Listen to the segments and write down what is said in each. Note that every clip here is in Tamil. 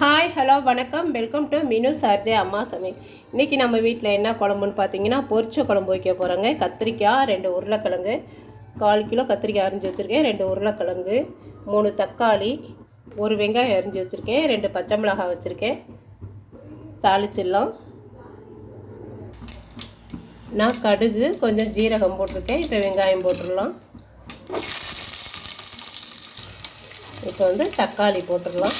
ஹாய் ஹலோ வணக்கம். வெல்கம் டு மினு சார்ஜே அம்மா சமையல் இன்றைக்கி நம்ம வீட்டில் என்ன குழம்புன்னு பார்த்தீங்கன்னா பொரிச்ச குழம்பு வைக்க போகிறோங்க கத்திரிக்காய் ரெண்டு உருளைக்கிழங்கு. கால் கிலோ கத்திரிக்காய் அரிஞ்சு வச்சுருக்கேன். ரெண்டு உருளைக்கிழங்கு மூணு தக்காளி ஒரு வெங்காயம் அரிஞ்சு வச்சுருக்கேன். ரெண்டு பச்சை மிளகாய் வச்சுருக்கேன். தாளிச்சிடலாம். நான் கடுகு கொஞ்சம் ஜீரகம் போட்டிருக்கேன். இப்போ வெங்காயம் போட்டுடலாம். இப்போ வந்து தக்காளி போட்டுடலாம்.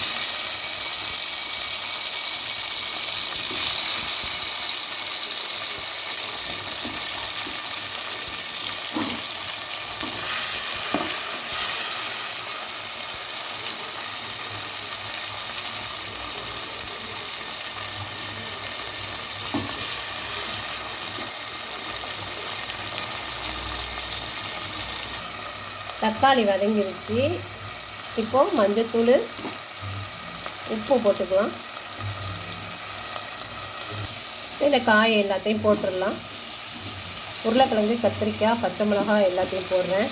தக்காளி வதங்கிருச்சு இப்போது மஞ்சத்தூள் உப்பு போட்டுக்கலாம். இந்த காய் எல்லாத்தையும் போட்டுடலாம். உருளைக்கிழங்கு கத்திரிக்காய் பச்சை மிளகாய் எல்லாத்தையும் போடுறேன்.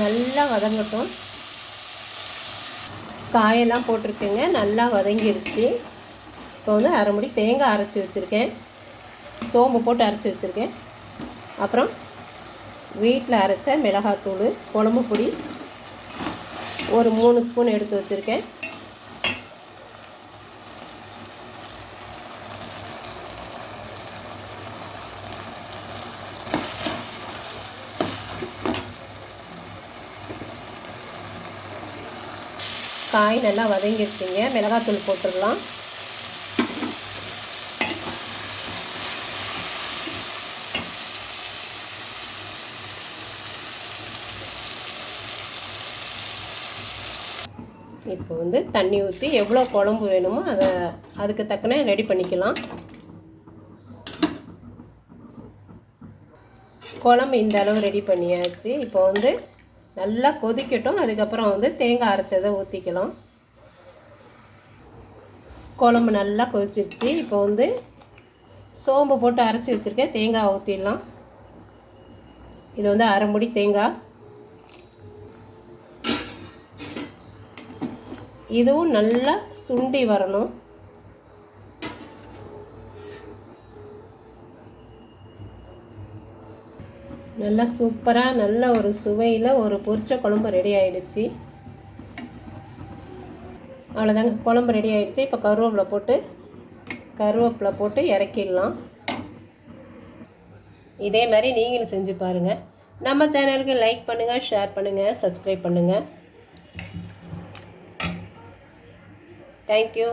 நல்லா வதங்கட்டும். காயெல்லாம் போட்டிருக்கேங்க நல்லா வதங்கிருச்சு. இப்போ வந்து அரை முடி தேங்காய் அரைச்சி வச்சுருக்கேன். சோம்பு போட்டு அரைச்சி வச்சுருக்கேன். அப்புறம் வீட்டில் அரைச்ச மிளகாத்தூள் குழம்பு பொடி ஒரு மூணு ஸ்பூன் எடுத்து வச்சுருக்கேன். காய் நல்லா வதங்கிருச்சுங்க. மிளகாத்தூள் போட்டுடலாம். இப்போ வந்து தண்ணி ஊற்றி எவ்வளோ குழம்பு வேணுமோ அதை அதுக்கு தக்கன ரெடி பண்ணிக்கலாம். குழம்பு இந்த அளவு ரெடி பண்ணியாச்சு. இப்போ வந்து நல்லா கொதிக்கட்டும். அதுக்கப்புறம் வந்து தேங்காய் அரைச்சதை ஊற்றிக்கலாம் குழம்பு நல்லா கொதிச்சிருச்சு. இப்போ வந்து சோம்பு போட்டு அரைச்சி வச்சுருக்கேன். தேங்காய் ஊற்றிடலாம் இது வந்து அரை முடி தேங்காய். இதுவும் நல்லா சுண்டி வரணும். நல்லா சூப்பராக நல்ல ஒரு சுவையில் ஒரு பொரிச்ச குழம்பு ரெடி ஆகிடுச்சு அவ்வளோதாங்க குழம்பு ரெடி ஆகிடுச்சு இப்போ கருவேப்பிலை போட்டு கருவேப்பிலை போட்டு இறக்கிடலாம். இதே மாதிரி நீங்களும் செஞ்சு பாருங்கள் நம்ம சேனலுக்கு லைக் பண்ணுங்கள் ஷேர் பண்ணுங்கள் சப்ஸ்கிரைப் பண்ணுங்கள் தேங்க்யூ